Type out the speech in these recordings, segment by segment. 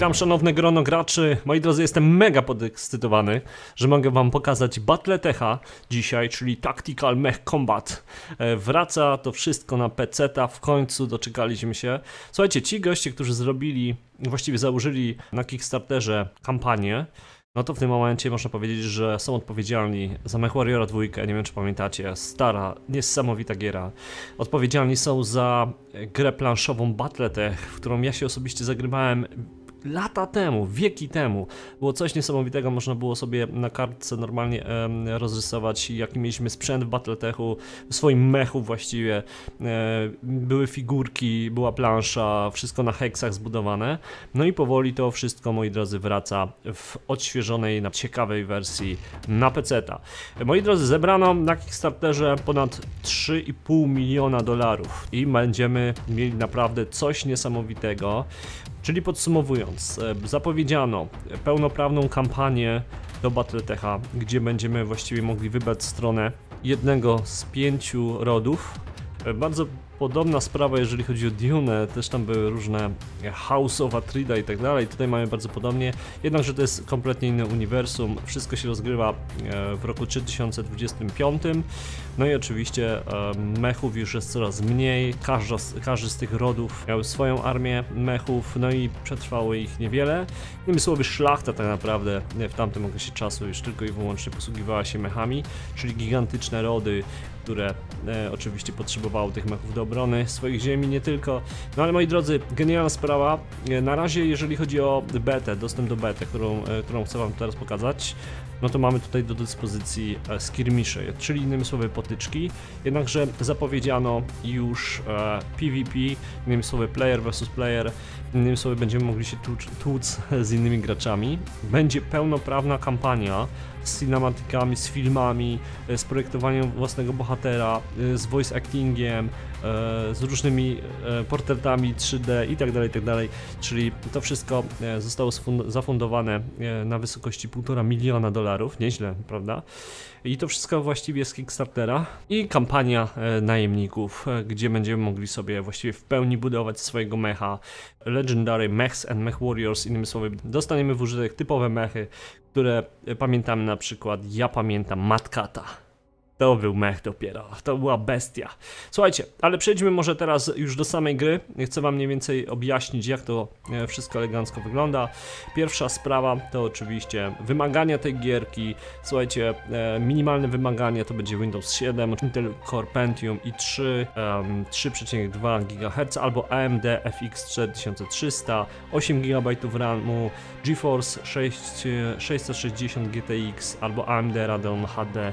Witam szanowne grono graczy. Moi drodzy, jestem mega podekscytowany, że mogę wam pokazać Battletecha dzisiaj, czyli Tactical Mech Combat. E, Wraca to wszystko na PC-ta, w końcu doczekaliśmy się. Słuchajcie, ci goście, którzy zrobili, właściwie założyli na Kickstarterze kampanię, no to w tym momencie można powiedzieć, że są odpowiedzialni za Mech Warriora 2, nie wiem czy pamiętacie, stara, niesamowita giera. Odpowiedzialni są za grę planszową Battletech, w którą ja się osobiście zagrywałem lata temu, wieki temu. Było coś niesamowitego, można było sobie na kartce normalnie em, rozrysować jaki mieliśmy sprzęt w Battletechu, w swoim mechu właściwie. E, były figurki, była plansza, wszystko na heksach zbudowane. No i powoli to wszystko, moi drodzy, wraca w odświeżonej, na ciekawej wersji na PC-ta. Moi drodzy, zebrano na Kickstarterze ponad 3,5 miliona dolarów i będziemy mieli naprawdę coś niesamowitego. Czyli podsumowując, e, zapowiedziano pełnoprawną kampanię do Battletecha, gdzie będziemy właściwie mogli wybrać stronę jednego z pięciu rodów. E, Bardzo podobna sprawa, jeżeli chodzi o Dune, też tam były różne House of Atrida i tak dalej. Tutaj mamy bardzo podobnie, jednakże to jest kompletnie inne uniwersum. Wszystko się rozgrywa e, w roku 3025. No i oczywiście e, mechów już jest coraz mniej. Każdy z tych rodów miał swoją armię mechów, no i przetrwało ich niewiele. Innymi słowy, szlachta tak naprawdę w tamtym okresie czasu już tylko i wyłącznie posługiwała się mechami, czyli gigantyczne rody, które e, oczywiście potrzebowały tych mechów do obrony swoich ziemi, nie tylko. No ale moi drodzy, genialna sprawa. E, Na razie, jeżeli chodzi o betę, dostęp do bety, którą, e, którą chcę Wam teraz pokazać, no to mamy tutaj do dyspozycji e, skirmisze, czyli innymi słowy potyczki. Jednakże zapowiedziano już e, PvP, innymi słowy player versus player. Innymi słowy będziemy mogli się tłuc, tłuc z innymi graczami. Będzie pełnoprawna kampania z cinematikami, z filmami, e, z projektowaniem własnego bohatera, e, z voice actingiem, e, z różnymi portretami 3D i tak dalej, i tak dalej. Czyli to wszystko zostało zafundowane na wysokości 1,5 miliona dolarów, nieźle, prawda? I to wszystko właściwie z Kickstartera i kampania najemników, gdzie będziemy mogli sobie właściwie w pełni budować swojego mecha. Legendary Mechs and Mech Warriors, innymi słowy, dostaniemy w użytek typowe mechy, które pamiętamy na przykład, ja pamiętam Matkata. To był mech dopiero, to była bestia. Słuchajcie, ale przejdźmy może teraz już do samej gry. Chcę wam mniej więcej objaśnić, jak to e, wszystko elegancko wygląda. Pierwsza sprawa to oczywiście wymagania tej gierki. Słuchajcie, e, minimalne wymagania to będzie Windows 7, Intel Core Pentium i3, em, 3,2 GHz albo AMD FX 4300, 8 GB RAMu, GeForce 6, 660 GTX albo AMD Radeon HD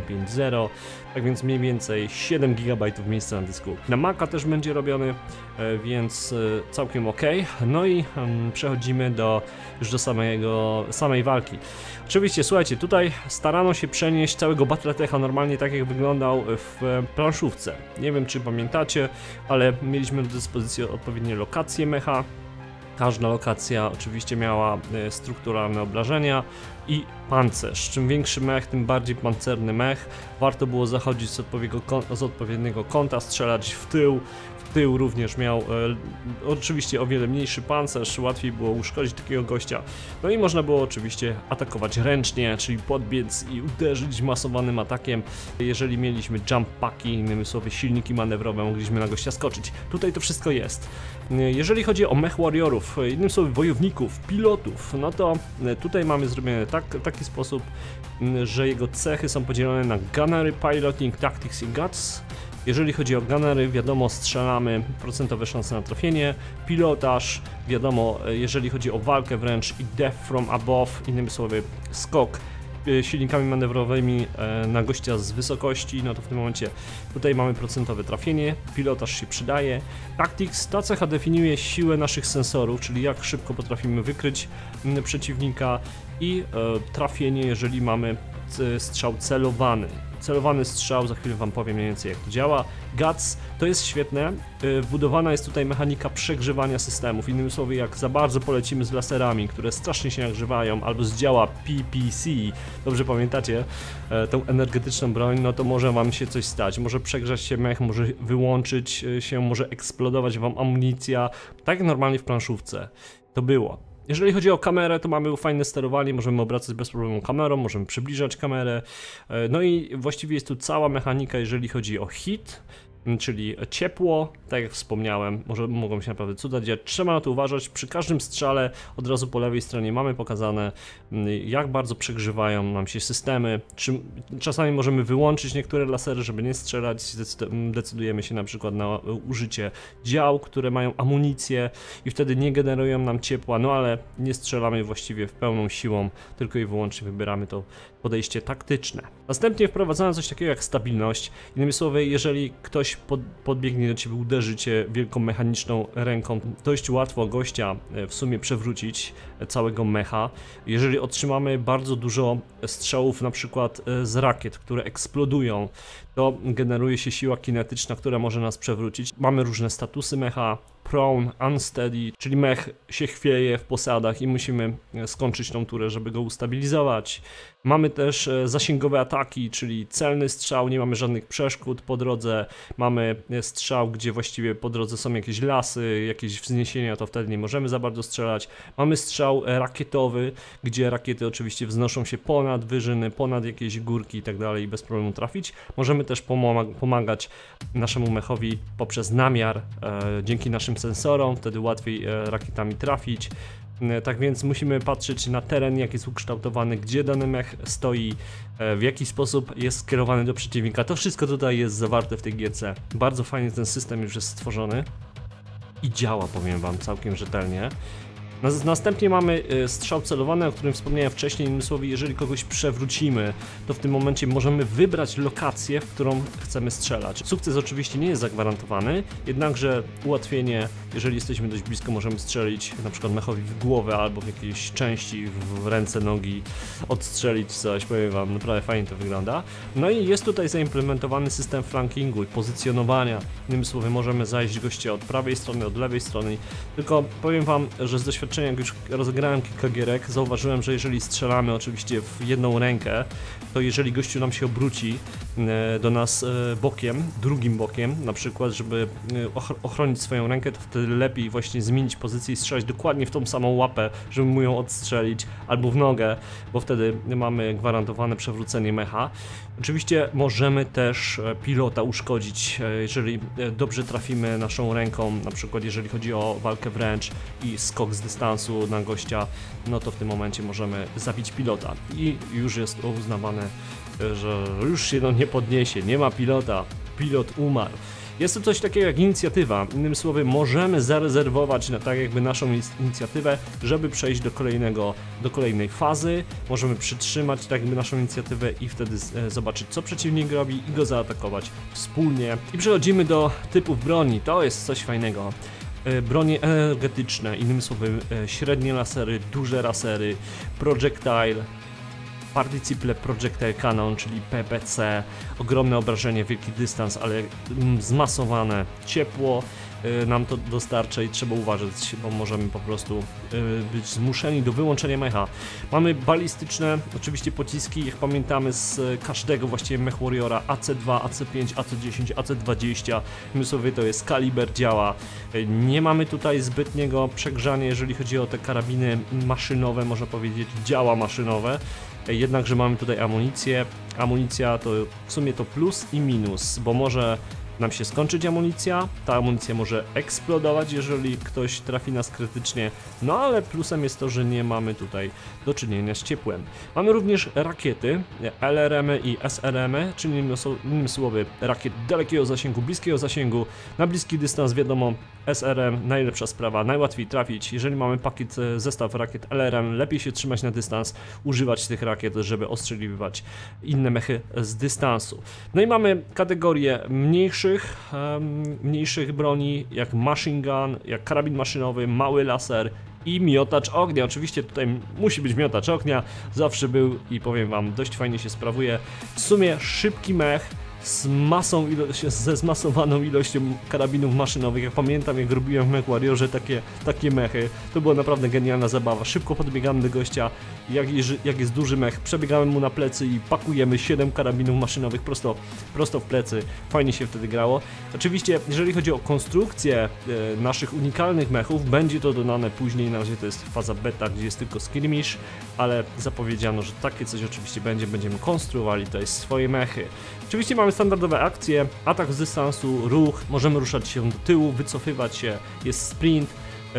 7850, tak więc mniej więcej 7 GB miejsca na dysku. Na Maca też będzie robiony, e, więc e, całkiem ok. No i przechodzimy do już do samego, samej walki. Oczywiście, słuchajcie, tutaj starano się przenieść całego Battletecha normalnie tak jak wyglądał w planszówce. Nie wiem czy pamiętacie, ale mieliśmy do dyspozycji odpowiednie lokacje mecha, Każda lokacja oczywiście miała e, strukturalne obrażenia i pancerz. Czym większy mech, tym bardziej pancerny mech. Warto było zachodzić z odpowiedniego, z odpowiedniego kąta, strzelać w tył. Tył również miał e, oczywiście o wiele mniejszy pancerz, łatwiej było uszkodzić takiego gościa. No i można było oczywiście atakować ręcznie, czyli podbiec i uderzyć masowanym atakiem. Jeżeli mieliśmy jump packi, innymi słowy silniki manewrowe, mogliśmy na gościa skoczyć. Tutaj to wszystko jest. Jeżeli chodzi o mech warriorów, innym słowy wojowników, pilotów, no to e, tutaj mamy zrobione tak, taki sposób, że jego cechy są podzielone na Gunnery, Piloting, Tactics i Guts. Jeżeli chodzi o gunnery, wiadomo, strzelamy, procentowe szanse na trafienie, pilotaż, wiadomo, e, jeżeli chodzi o walkę wręcz i death from above, innymi słowy, skok e, silnikami manewrowymi e, na gościa z wysokości, no to w tym momencie tutaj mamy procentowe trafienie, pilotaż się przydaje. Tactics, ta cecha definiuje siłę naszych sensorów, czyli jak szybko potrafimy wykryć przeciwnika i trafienie, jeżeli mamy strzał celowany. Celowany strzał, za chwilę wam powiem mniej więcej jak to działa. GATS to jest świetne, e, wbudowana jest tutaj mechanika przegrzewania systemów, innymi słowy jak za bardzo polecimy z laserami, które strasznie się nagrzewają, albo z działa PPC, dobrze pamiętacie, e, tą energetyczną broń, no to może wam się coś stać, może przegrzać się mech, może wyłączyć się, może eksplodować wam amunicja, tak jak normalnie w planszówce to było. Jeżeli chodzi o kamerę, to mamy fajne sterowanie, możemy obracać bez problemu kamerą, możemy przybliżać kamerę. E, no i właściwie jest tu cała mechanika, jeżeli chodzi o hit, czyli ciepło, tak jak wspomniałem, może mogą się naprawdę cuda dziać. Trzeba na to uważać. Przy każdym strzale od razu po lewej stronie mamy pokazane, jak bardzo przegrzewają nam się systemy. Czy, czasami możemy wyłączyć niektóre lasery, żeby nie strzelać. Decydujemy się na przykład na użycie dział, które mają amunicję i wtedy nie generują nam ciepła, no ale nie strzelamy właściwie w pełną siłą, tylko i wyłącznie wybieramy to podejście taktyczne. Następnie wprowadzamy coś takiego jak stabilność. Innymi słowy, jeżeli ktoś pod, podbiegnie do ciebie, uderzy cię wielką mechaniczną ręką, dość łatwo gościa e, w sumie przewrócić e, całego mecha. Jeżeli otrzymamy bardzo dużo strzałów na przykład e, z rakiet, które eksplodują, to generuje się siła kinetyczna, która może nas przewrócić. Mamy różne statusy mecha, prone, unsteady, czyli mech się chwieje w posadach i musimy skończyć tą turę, żeby go ustabilizować. Mamy też e, zasięgowe ataki, czyli celny strzał, nie mamy żadnych przeszkód po drodze. Mamy e, strzał, gdzie właściwie po drodze są jakieś lasy, jakieś wzniesienia, to wtedy nie możemy za bardzo strzelać. Mamy strzał rakietowy, gdzie rakiety oczywiście wznoszą się ponad wyżyny, ponad jakieś górki i tak dalej i bez problemu trafić. Możemy też pomagać naszemu mechowi poprzez namiar, dzięki naszym sensorom, wtedy łatwiej e, rakietami trafić. E, tak więc musimy patrzeć na teren, jak jest ukształtowany, gdzie dany mech stoi, e, w jaki sposób jest skierowany do przeciwnika. To wszystko tutaj jest zawarte w tej gierce. Bardzo fajnie ten system już jest stworzony i działa, powiem wam, całkiem rzetelnie. Następnie mamy y, strzał celowany, o którym wspomniałem wcześniej, innymi słowy, jeżeli kogoś przewrócimy, to w tym momencie możemy wybrać lokację, w którą chcemy strzelać. Sukces oczywiście nie jest zagwarantowany, jednakże ułatwienie, jeżeli jesteśmy dość blisko, możemy strzelić na przykład mechowi w głowę albo w jakiejś części, w ręce, nogi, odstrzelić coś, powiem wam, naprawdę fajnie to wygląda. No i jest tutaj zaimplementowany system flankingu i pozycjonowania, innymi słowy, możemy zajść gościa od prawej strony, od lewej strony, tylko powiem wam, że z doświadczenia jak już rozegrałem kilka gierek, zauważyłem, że jeżeli strzelamy oczywiście w jedną rękę, to jeżeli gościu nam się obróci e, do nas e, bokiem, drugim bokiem, na przykład, żeby e, ochronić swoją rękę, to wtedy lepiej właśnie zmienić pozycję i strzelać dokładnie w tą samą łapę, żeby mu ją odstrzelić, albo w nogę, bo wtedy mamy gwarantowane przewrócenie mecha. Oczywiście możemy też pilota uszkodzić, jeżeli dobrze trafimy naszą ręką, na przykład jeżeli chodzi o walkę wręcz i skok z dystansu na gościa, no to w tym momencie możemy zabić pilota i już jest uznawane, że już się no nie podniesie, nie ma pilota, pilot umarł. Jest to coś takiego jak inicjatywa. Innymi słowy, możemy zarezerwować na tak jakby naszą inicjatywę, żeby przejść do kolejnego, do kolejnej fazy. Możemy przytrzymać tak jakby naszą inicjatywę i wtedy e, zobaczyć, co przeciwnik robi i go zaatakować wspólnie. I przechodzimy do typów broni. To jest coś fajnego. E, bronie energetyczne, innymi słowy e, średnie lasery, duże lasery, projectile, Participle Projectile Cannon, czyli PPC, ogromne obrażenie, wielki dystans, ale mm, zmasowane, ciepło, nam to dostarcza i trzeba uważać, bo możemy po prostu y, być zmuszeni do wyłączenia mecha. Mamy balistyczne, oczywiście pociski, jak pamiętamy z każdego właściwie Mech Warriora AC2, AC5, AC10, AC20. My sobie to jest kaliber, działa. Y, nie mamy tutaj zbytniego przegrzania, jeżeli chodzi o te karabiny maszynowe, można powiedzieć, działa maszynowe. Jednakże mamy tutaj amunicję. Amunicja to w sumie to plus i minus, bo może nam się skończyć amunicja, ta amunicja może eksplodować, jeżeli ktoś trafi nas krytycznie, no ale plusem jest to, że nie mamy tutaj do czynienia z ciepłem. Mamy również rakiety, LRM i SRM, czyli innymi słowy rakiet dalekiego zasięgu, bliskiego zasięgu, na bliski dystans wiadomo SRM najlepsza sprawa, najłatwiej trafić, jeżeli mamy pakiet, e, zestaw rakiet LRM, lepiej się trzymać na dystans, używać tych rakiet, żeby ostrzeliwać inne mechy z dystansu. No i mamy kategorię mniejszych mniejszych broni, jak machine gun, jak karabin maszynowy, mały laser, i miotacz ognia. Oczywiście tutaj musi być miotacz ognia, zawsze był i powiem wam, dość fajnie się sprawuje. W sumie szybki mech, z masą ze zmasowaną ilością karabinów maszynowych. Jak pamiętam, jak robiłem w MechWarriorze takie, takie mechy, to była naprawdę genialna zabawa. Szybko podbiegamy do gościa, jak, jak jest duży mech, przebiegamy mu na plecy i pakujemy 7 karabinów maszynowych prosto, prosto w plecy. Fajnie się wtedy grało. Oczywiście, jeżeli chodzi o konstrukcję e, naszych unikalnych mechów, będzie to dodane później, na razie to jest faza beta, gdzie jest tylko skirmish, ale zapowiedziano, że takie coś oczywiście będzie, będziemy konstruowali tutaj swoje mechy. Oczywiście mamy standardowe akcje, atak z dystansu, ruch, możemy ruszać się do tyłu, wycofywać się, jest sprint, e,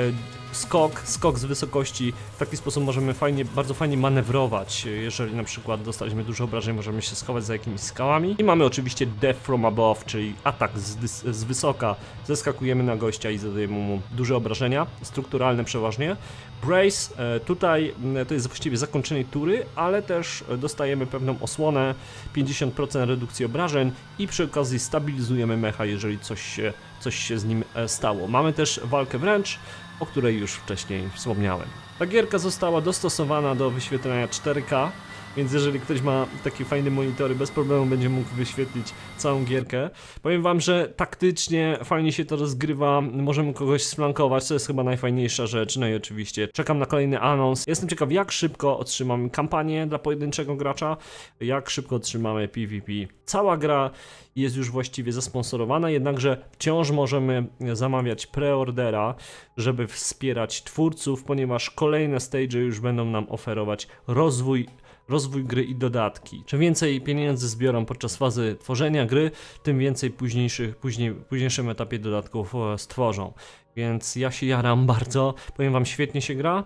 skok, skok z wysokości. W taki sposób możemy fajnie, bardzo fajnie manewrować. Jeżeli na przykład dostaliśmy dużo obrażeń, możemy się schować za jakimiś skałami. I mamy oczywiście death from above, czyli atak z, z wysoka. Zeskakujemy na gościa i zadajemy mu duże obrażenia, strukturalne przeważnie. Brace, e, tutaj to jest właściwie zakończenie tury, ale też dostajemy pewną osłonę, 50% redukcji obrażeń i przy okazji stabilizujemy mecha, jeżeli coś się, coś się z nim e, stało. Mamy też walkę wręcz, o której już wcześniej wspomniałem. Ta gierka została dostosowana do wyświetlania 4K, więc jeżeli ktoś ma takie fajne monitory, bez problemu będzie mógł wyświetlić całą gierkę. Powiem wam, że taktycznie fajnie się to rozgrywa, możemy kogoś sflankować, to jest chyba najfajniejsza rzecz. No i oczywiście czekam na kolejny anons. Jestem ciekaw, jak szybko otrzymamy kampanię dla pojedynczego gracza, jak szybko otrzymamy PvP. Cała gra jest już właściwie zasponsorowana, jednakże wciąż możemy zamawiać preordera, żeby wspierać twórców, ponieważ kolejne stage już będą nam oferować rozwój rozwój gry i dodatki. Czym więcej pieniędzy zbiorą podczas fazy tworzenia gry, tym więcej późniejszych, później, późniejszym etapie dodatków e, stworzą. Więc ja się jaram bardzo, powiem wam, świetnie się gra.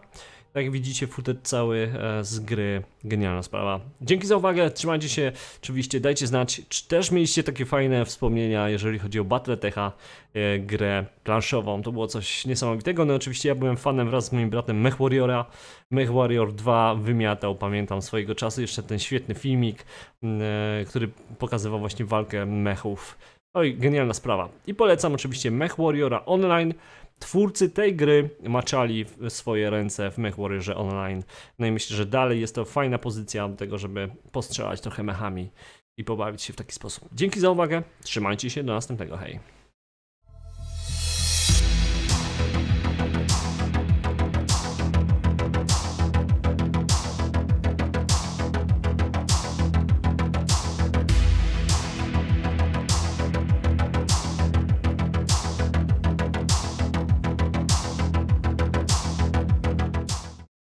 Tak jak widzicie, footage cały e, z gry, genialna sprawa. Dzięki za uwagę, trzymajcie się, oczywiście dajcie znać, czy też mieliście takie fajne wspomnienia, jeżeli chodzi o Battletecha, e, grę planszową, to było coś niesamowitego, no oczywiście ja byłem fanem wraz z moim bratem MechWarriora, MechWarrior 2 wymiatał, pamiętam swojego czasu, jeszcze ten świetny filmik, e, który pokazywał właśnie walkę mechów. Oj, genialna sprawa. I polecam oczywiście MechWarriora Online, Twórcy tej gry maczali swoje ręce w MechWarriorze Online. No i myślę, że dalej jest to fajna pozycja do tego, żeby postrzelać trochę mechami i pobawić się w taki sposób. Dzięki za uwagę, trzymajcie się, do następnego, hej.